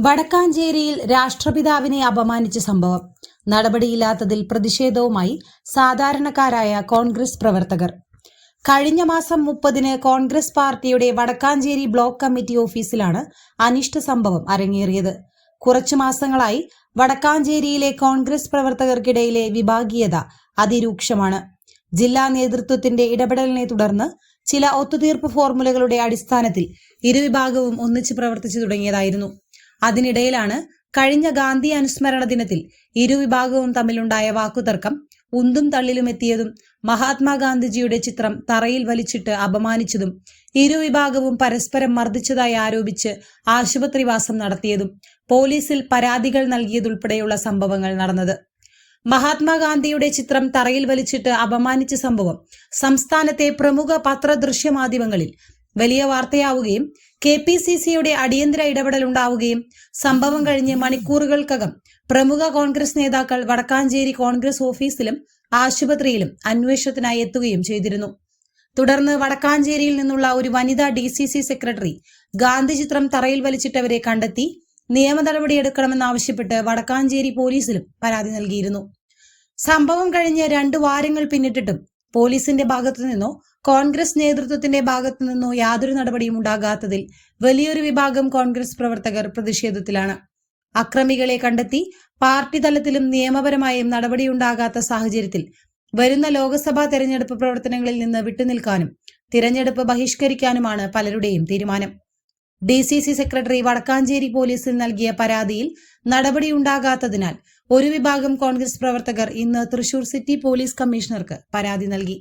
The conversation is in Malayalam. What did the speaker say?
വടക്കാഞ്ചേരിയിൽ രാഷ്ട്രപിതാവിനെ അപമാനിച്ച സംഭവം. നടപടിയില്ലാത്തതിൽ പ്രതിഷേധവുമായി സാധാരണക്കാരായ കോൺഗ്രസ് പ്രവർത്തകർ. കഴിഞ്ഞ മാസം മുപ്പതിന് കോൺഗ്രസ് പാർട്ടിയുടെ വടക്കാഞ്ചേരി ബ്ലോക്ക് കമ്മിറ്റി ഓഫീസിലാണ് അനിഷ്ട സംഭവം അരങ്ങേറിയത്. കുറച്ചു മാസങ്ങളായി വടക്കാഞ്ചേരിയിലെ കോൺഗ്രസ് പ്രവർത്തകർക്കിടയിലെ വിഭാഗീയത അതിരൂക്ഷമാണ്. ജില്ലാ നേതൃത്വത്തിന്റെ ഇടപെടലിനെ തുടർന്ന് ചില ഒത്തുതീർപ്പ് ഫോർമുലകളുടെ അടിസ്ഥാനത്തിൽ ഇരുവിഭാഗവും ഒന്നിച്ച് പ്രവർത്തിച്ചു തുടങ്ങിയതായിരുന്നു. അതിനിടയിലാണ് കഴിഞ്ഞ ഗാന്ധി അനുസ്മരണ ദിനത്തിൽ ഇരുവിഭാഗവും തമ്മിലുണ്ടായ വാക്കുതർക്കം ഉന്തും തള്ളിലും എത്തിയതും മഹാത്മാഗാന്ധിജിയുടെ ചിത്രം തറയിൽ വലിച്ചിട്ട് അപമാനിച്ചതും ഇരുവിഭാഗവും പരസ്പരം മർദ്ദിച്ചതായി ആരോപിച്ച് ആശുപത്രിവാസം നടത്തിയതും പോലീസിൽ പരാതികൾ നൽകിയതുൾപ്പെടെയുള്ള സംഭവങ്ങൾ നടന്നത്. മഹാത്മാഗാന്ധിയുടെ ചിത്രം തറയിൽ വലിച്ചിട്ട് അപമാനിച്ച സംഭവം സംസ്ഥാനത്തെ പ്രമുഖ പത്രദൃശ്യമാധ്യമങ്ങളിൽ വലിയ വാർത്തയാവുകയും കെ പി സി സിയുടെ അടിയന്തര ഇടപെടൽ ഉണ്ടാവുകയും സംഭവം കഴിഞ്ഞ് മണിക്കൂറുകൾക്കകം പ്രമുഖ കോൺഗ്രസ് നേതാക്കൾ വടക്കാഞ്ചേരി കോൺഗ്രസ് ഓഫീസിലും ആശുപത്രിയിലും അന്വേഷണത്തിനായി എത്തുകയും ചെയ്തിരുന്നു. തുടർന്ന് വടക്കാഞ്ചേരിയിൽ നിന്നുള്ള ഒരു വനിതാ D C C secretary Gandhi ചിത്രം തറയിൽ വലിച്ചിട്ടവരെ കണ്ടെത്തി നിയമ നടപടിയെടുക്കണമെന്നാവശ്യപ്പെട്ട് വടക്കാഞ്ചേരി പോലീസിലും പരാതി നൽകിയിരുന്നു. സംഭവം കഴിഞ്ഞ് രണ്ടു വാരങ്ങൾ പിന്നിട്ടിട്ടും പോലീസിന്റെ ഭാഗത്തു നിന്നോ കോൺഗ്രസ് നേതൃത്വത്തിന്റെ ഭാഗത്തു നിന്നോ യാതൊരു നടപടിയും ഉണ്ടാകാത്തതിൽ വലിയൊരു വിഭാഗം കോൺഗ്രസ് പ്രവർത്തകർ പ്രതിഷേധത്തിലാണ്. അക്രമികളെ കണ്ടെത്തി പാർട്ടി തലത്തിലും നിയമപരമായും നടപടിയുണ്ടാകാത്ത സാഹചര്യത്തിൽ വരുന്ന ലോക്സഭാ തെരഞ്ഞെടുപ്പ് പ്രവർത്തനങ്ങളിൽ നിന്ന് വിട്ടുനിൽക്കാനും തിരഞ്ഞെടുപ്പ് ബഹിഷ്കരിക്കാനുമാണ് പലരുടെയും തീരുമാനം. D C C secretary Vadakkanchery പോലീസിൽ നൽകിയ പരാതിയിൽ നടപടിയുണ്ടാകാത്തതിനാൽ ഒരു വിഭാഗം കോൺഗ്രസ് പ്രവർത്തകർ ഇന്ന് തൃശൂർ സിറ്റി പോലീസ് കമ്മീഷണർക്ക് പരാതി നൽകി.